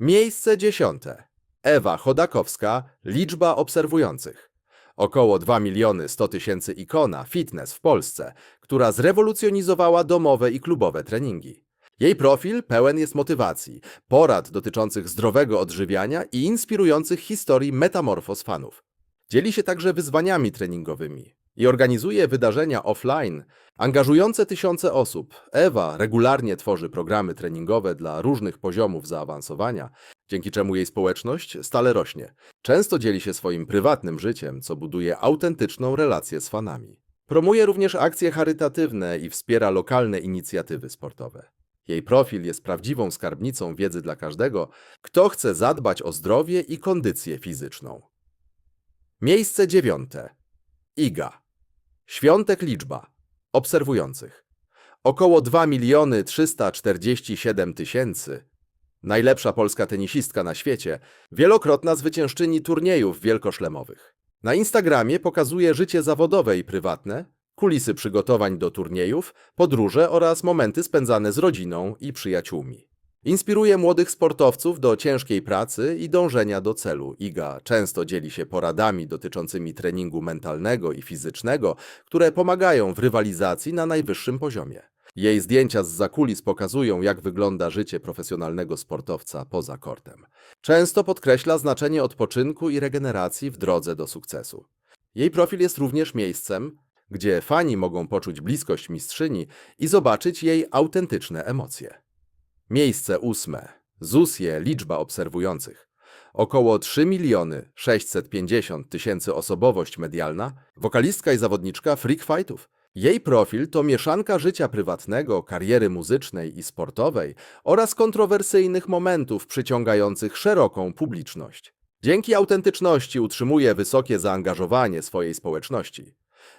Miejsce dziesiąte. Ewa Chodakowska, liczba obserwujących. Około 2 miliony 100 tysięcy ikona fitness w Polsce, która zrewolucjonizowała domowe i klubowe treningi. Jej profil pełen jest motywacji, porad dotyczących zdrowego odżywiania i inspirujących historii metamorfoz fanów. Dzieli się także wyzwaniami treningowymi i organizuje wydarzenia offline angażujące tysiące osób. Ewa regularnie tworzy programy treningowe dla różnych poziomów zaawansowania, dzięki czemu jej społeczność stale rośnie. Często dzieli się swoim prywatnym życiem, co buduje autentyczną relację z fanami. Promuje również akcje charytatywne i wspiera lokalne inicjatywy sportowe. Jej profil jest prawdziwą skarbnicą wiedzy dla każdego, kto chce zadbać o zdrowie i kondycję fizyczną. Miejsce dziewiąte. Iga. Świątek liczba. Obserwujących. Około 2 miliony 347 tysięcy. Najlepsza polska tenisistka na świecie, wielokrotna zwyciężczyni turniejów wielkoszlemowych. Na Instagramie pokazuje życie zawodowe i prywatne, kulisy przygotowań do turniejów, podróże oraz momenty spędzane z rodziną i przyjaciółmi. Inspiruje młodych sportowców do ciężkiej pracy i dążenia do celu. Iga często dzieli się poradami dotyczącymi treningu mentalnego i fizycznego, które pomagają w rywalizacji na najwyższym poziomie. Jej zdjęcia z zakulis pokazują, jak wygląda życie profesjonalnego sportowca poza kortem. Często podkreśla znaczenie odpoczynku i regeneracji w drodze do sukcesu. Jej profil jest również miejscem, gdzie fani mogą poczuć bliskość mistrzyni i zobaczyć jej autentyczne emocje. Miejsce ósme. ZUSie liczba obserwujących. Około 3 miliony 650 tysięcy osobowość medialna, wokalistka i zawodniczka freak fightów. Jej profil to mieszanka życia prywatnego, kariery muzycznej i sportowej oraz kontrowersyjnych momentów przyciągających szeroką publiczność. Dzięki autentyczności utrzymuje wysokie zaangażowanie swojej społeczności.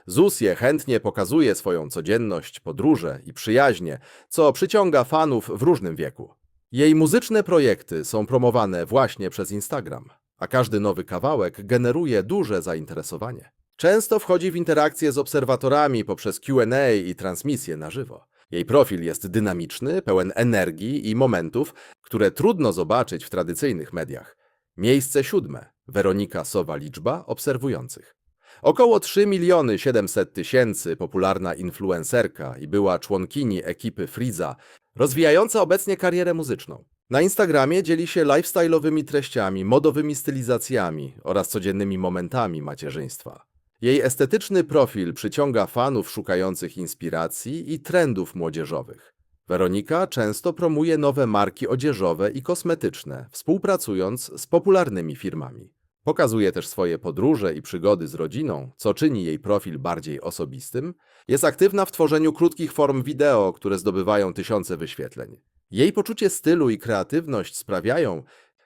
ZUSie chętnie pokazuje swoją codzienność, podróże i przyjaźnie, co przyciąga fanów w różnym wieku. Jej muzyczne projekty są promowane właśnie przez Instagram, a każdy nowy kawałek generuje duże zainteresowanie. Często wchodzi w interakcje z obserwatorami poprzez QA i transmisje na żywo. Jej profil jest dynamiczny, pełen energii i momentów, które trudno zobaczyć w tradycyjnych mediach. Miejsce siódme. Weronika Sowa-Liczba obserwujących. Około 3 miliony 700 tysięcy popularna influencerka i była członkini ekipy Friza, rozwijająca obecnie karierę muzyczną. Na Instagramie dzieli się lifestyle'owymi treściami, modowymi stylizacjami oraz codziennymi momentami macierzyństwa. Jej estetyczny profil przyciąga fanów szukających inspiracji i trendów młodzieżowych. Weronika często promuje nowe marki odzieżowe i kosmetyczne, współpracując z popularnymi firmami. Pokazuje też swoje podróże i przygody z rodziną, co czyni jej profil bardziej osobistym. Jest aktywna w tworzeniu krótkich form wideo, które zdobywają tysiące wyświetleń. Jej poczucie stylu i kreatywność sprawiają,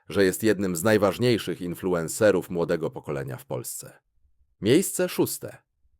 że jest jednym z najważniejszych influencerów młodego pokolenia w Polsce. Miejsce szóste.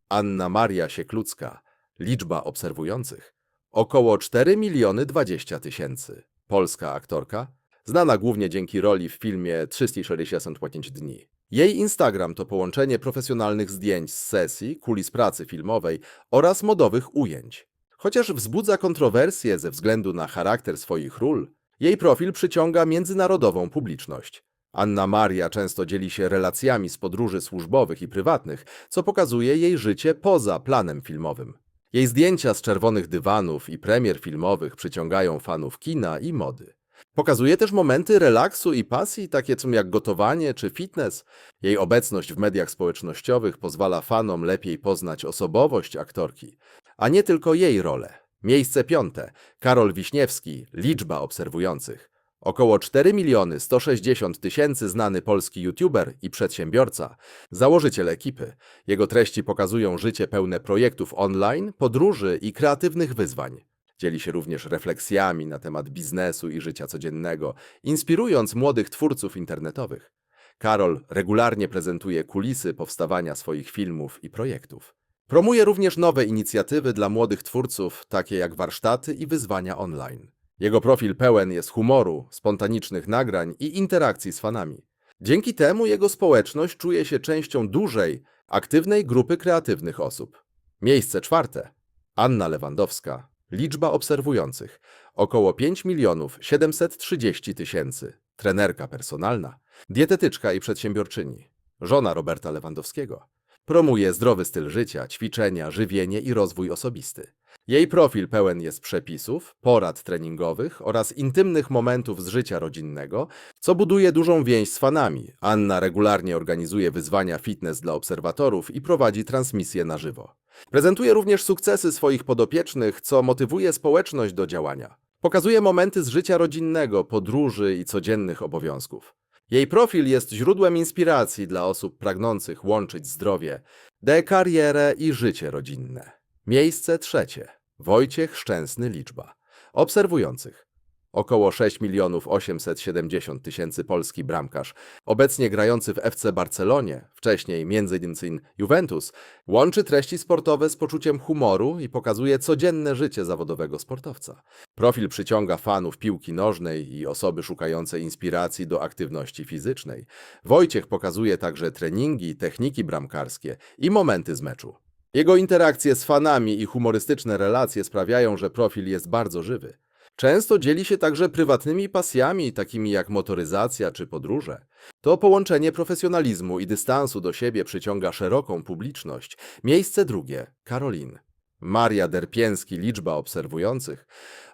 Anna Maria Sieklucka. Liczba obserwujących. Około 4 miliony 20 tysięcy. Polska aktorka, znana głównie dzięki roli w filmie 365 dni. Jej Instagram to połączenie profesjonalnych zdjęć z sesji, kulis pracy filmowej oraz modowych ujęć. Chociaż wzbudza kontrowersje ze względu na charakter swoich ról, jej profil przyciąga międzynarodową publiczność. Anna Maria często dzieli się relacjami z podróży służbowych i prywatnych, co pokazuje jej życie poza planem filmowym. Jej zdjęcia z czerwonych dywanów i premier filmowych przyciągają fanów kina i mody. Pokazuje też momenty relaksu i pasji, takie jak gotowanie czy fitness. Jej obecność w mediach społecznościowych pozwala fanom lepiej poznać osobowość aktorki, a nie tylko jej rolę. Miejsce piąte. Karol Wiśniewski. Liczba obserwujących. Około 4 miliony 160 tysięcy znany polski youtuber i przedsiębiorca, założyciel ekipy. Jego treści pokazują życie pełne projektów online, podróży i kreatywnych wyzwań. Dzieli się również refleksjami na temat biznesu i życia codziennego, inspirując młodych twórców internetowych. Karol regularnie prezentuje kulisy powstawania swoich filmów i projektów. Promuje również nowe inicjatywy dla młodych twórców, takie jak warsztaty i wyzwania online. Jego profil pełen jest humoru, spontanicznych nagrań i interakcji z fanami. Dzięki temu jego społeczność czuje się częścią dużej, aktywnej grupy kreatywnych osób. Miejsce czwarte. Anna Lewandowska. Liczba obserwujących. Około 5 milionów 730 tysięcy. trenerka personalna, dietetyczka i przedsiębiorczyni, żona Roberta Lewandowskiego. Promuje zdrowy styl życia, ćwiczenia, żywienie i rozwój osobisty. Jej profil pełen jest przepisów, porad treningowych oraz intymnych momentów z życia rodzinnego, co buduje dużą więź z fanami. Anna regularnie organizuje wyzwania fitness dla obserwatorów i prowadzi transmisje na żywo. Prezentuje również sukcesy swoich podopiecznych, co motywuje społeczność do działania. Pokazuje momenty z życia rodzinnego, podróży i codziennych obowiązków. Jej profil jest źródłem inspiracji dla osób pragnących łączyć zdrowie, de karierę i życie rodzinne. Miejsce trzecie. Wojciech Szczęsny Liczba. Obserwujących. Około 6 milionów 870 tysięcy polski bramkarz, obecnie grający w FC Barcelonie, wcześniej m.in. Juventus, łączy treści sportowe z poczuciem humoru i pokazuje codzienne życie zawodowego sportowca. Profil przyciąga fanów piłki nożnej i osoby szukające inspiracji do aktywności fizycznej. Wojciech pokazuje także treningi, techniki bramkarskie i momenty z meczu. Jego interakcje z fanami i humorystyczne relacje sprawiają, że profil jest bardzo żywy. Często dzieli się także prywatnymi pasjami, takimi jak motoryzacja czy podróże. To połączenie profesjonalizmu i dystansu do siebie przyciąga szeroką publiczność. Miejsce drugie Karolin. Maria Derpięski, liczba obserwujących.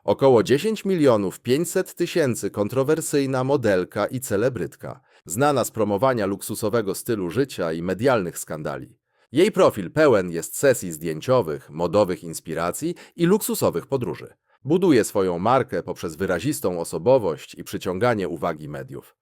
Około 10 milionów 500 tysięcy kontrowersyjna modelka i celebrytka. Znana z promowania luksusowego stylu życia i medialnych skandali. Jej profil pełen jest sesji zdjęciowych, modowych inspiracji i luksusowych podróży. Buduje swoją markę poprzez wyrazistą osobowość i przyciąganie uwagi mediów.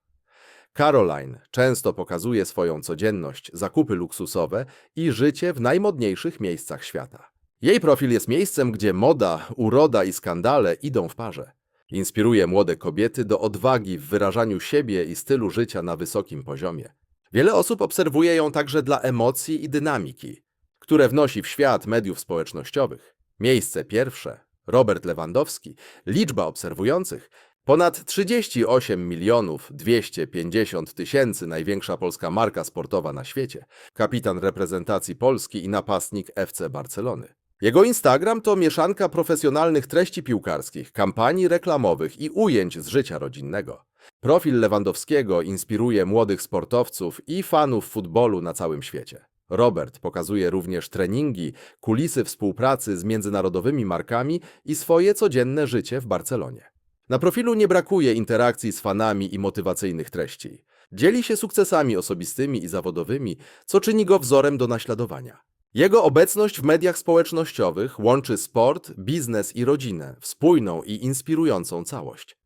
Caroline często pokazuje swoją codzienność, zakupy luksusowe i życie w najmodniejszych miejscach świata. Jej profil jest miejscem, gdzie moda, uroda i skandale idą w parze. Inspiruje młode kobiety do odwagi w wyrażaniu siebie i stylu życia na wysokim poziomie. Wiele osób obserwuje ją także dla emocji i dynamiki, które wnosi w świat mediów społecznościowych. Miejsce pierwsze Robert Lewandowski, liczba obserwujących ponad 38 milionów 250 tysięcy, największa polska marka sportowa na świecie, kapitan reprezentacji Polski i napastnik FC Barcelony. Jego Instagram to mieszanka profesjonalnych treści piłkarskich, kampanii reklamowych i ujęć z życia rodzinnego. Profil Lewandowskiego inspiruje młodych sportowców i fanów futbolu na całym świecie. Robert pokazuje również treningi, kulisy współpracy z międzynarodowymi markami i swoje codzienne życie w Barcelonie. Na profilu nie brakuje interakcji z fanami i motywacyjnych treści. Dzieli się sukcesami osobistymi i zawodowymi, co czyni go wzorem do naśladowania. Jego obecność w mediach społecznościowych łączy sport, biznes i rodzinę w spójną i inspirującą całość.